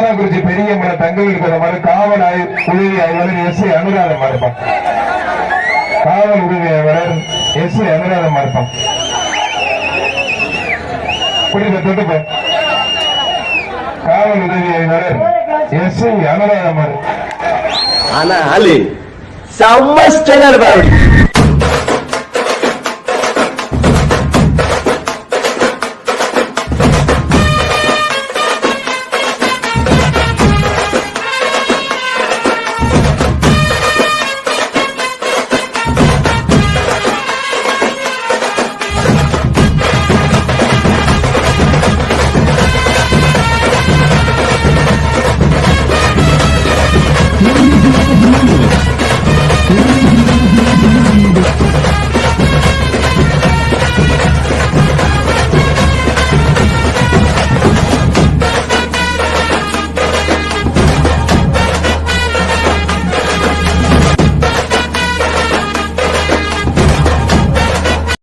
உத்தரகுறிச்சி பெரிய மலை தங்கவில் மாதிரி காவல் ஆய் உதவி ஆய்வாளர் எஸ் ஏ அனுராதம் இருப்பான் காவல் உதவி ஆய்வாளர் எஸ் ஏ அனுராதம் இருப்பான் புரியுது தொட்டுப்ப காவல் உதவி ஆய்வாளர் எஸ் ஐ அனுராதம் ஆனா அலி செம்ம ஸ்டைலா இருப்பாரு